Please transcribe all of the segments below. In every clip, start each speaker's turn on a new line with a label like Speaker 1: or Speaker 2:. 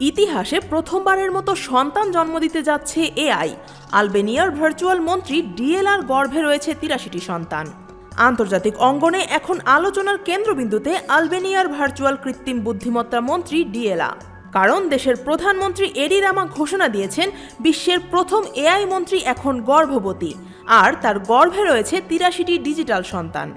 Speaker 1: ইতিহাসে প্রথমবারের মতো সন্তান জন্ম দিতে যাচ্ছে এআই। আলবেনিয়ার ভার্চুয়াল মন্ত্রী ডিএলআর গর্ভে রয়েছে তিরাশিটি সন্তান। আন্তর্জাতিক অঙ্গনে এখন আলোচনার কেন্দ্রবিন্দুতে আলবেনিয়ার ভার্চুয়াল কৃত্রিম বুদ্ধিমত্তা মন্ত্রী ডিএলআ। কারণ দেশের প্রধানমন্ত্রী এডি রামা ঘোষণা দিয়েছেন, বিশ্বের প্রথম এআই মন্ত্রী এখন গর্ভবতী। আর তার গর্ভে রয়েছে তিরাশিটি ডিজিটাল সন্তান।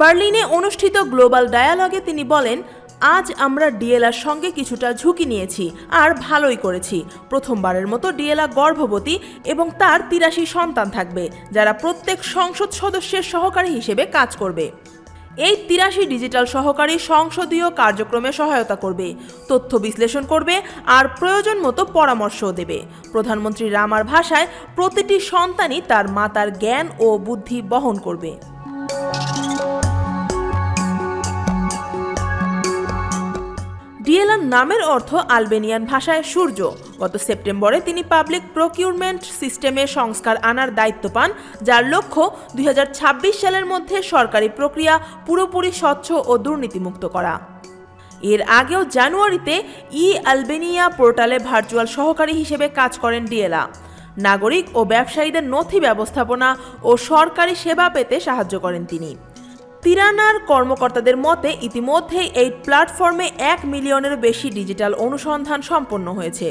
Speaker 1: বার্লিনে অনুষ্ঠিত গ্লোবাল ডায়ালগে তিনি বলেন, আজ আমরা ডিএলার সঙ্গে কিছুটা ঝুঁকি নিয়েছি আর ভালোই করেছি। প্রথমবারের মতো ডিএলা গর্ভবতী এবং তার তিরাশি সন্তান থাকবে, যারা প্রত্যেক সংসদ সদস্যের সহকারী হিসেবে কাজ করবে। এই তিরাশি ডিজিটাল সহকারী সংসদীয় কার্যক্রমে সহায়তা করবে, তথ্য বিশ্লেষণ করবে আর প্রয়োজন মতো পরামর্শও দেবে। প্রধানমন্ত্রী রামার ভাষায়, প্রতিটি সন্তানই তার মাতার জ্ঞান ও বুদ্ধি বহন করবে। নামের অর্থ আলবেনিয়ান ভাষায় সূর্য। গত সেপ্টেম্বরে তিনি পাবলিক প্রকিউরমেন্ট সিস্টেমে সংস্কার আনার দায়িত্ব পান, যার লক্ষ্য দুই হাজার ছাব্বিশ সালের মধ্যে সরকারি প্রক্রিয়া পুরোপুরি স্বচ্ছ ও দুর্নীতিমুক্ত করা। এর আগেও জানুয়ারিতে ই আলবেনিয়া পোর্টালে ভার্চুয়াল সহকারী হিসেবে কাজ করেন ডিএলা নাগরিক ও ব্যবসায়ীদের নথি ব্যবস্থাপনা ও সরকারি সেবা পেতে সাহায্য করেন তিনি। তিরানার কর্মকর্তাদের মতে ইতিমধ্যেই এই প্ল্যাটফর্মে এক মিলিয়নের বেশি ডিজিটাল অনুসন্ধান সম্পন্ন হয়েছে।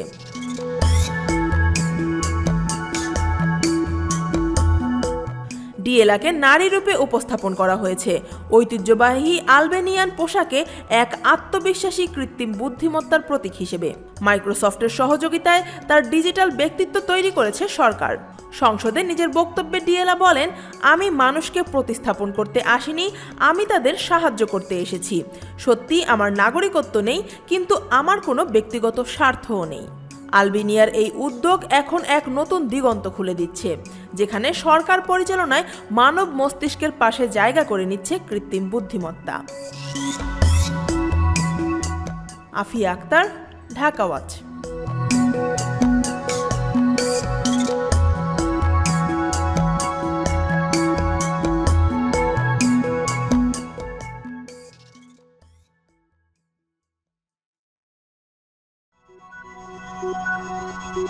Speaker 1: ডিএলাকে নারী রূপে উপস্থাপন করা হয়েছে। ঐতিহ্যবাহী আলবেনিয়ান পোশাকে এক আত্মবিশ্বাসী কৃত্রিম বুদ্ধিমত্তার প্রতীক হিসেবে। মাইক্রোসফটের সহযোগিতায় তার ডিজিটাল ব্যক্তিত্ব তৈরি করেছে সরকার। সংসদে নিজের বক্তব্যে ডিএলা বলেন, আমি মানুষকে প্রতিস্থাপন করতে আসিনি, আমি তাদের সাহায্য করতে এসেছি। সত্যি, আমার নাগরিকত্ব নেই, কিন্তু আমার কোনো ব্যক্তিগত স্বার্থও নেই। আলবেনিয়ার এই উদ্যোগ এখন এক নতুন দিগন্ত খুলে দিচ্ছে, যেখানে সরকার পরিচালনায় মানব মস্তিষ্কের পাশে জায়গা করে নিচ্ছে কৃত্রিম বুদ্ধিমত্তা। Afia Akter, Dhaka
Speaker 2: Thank you.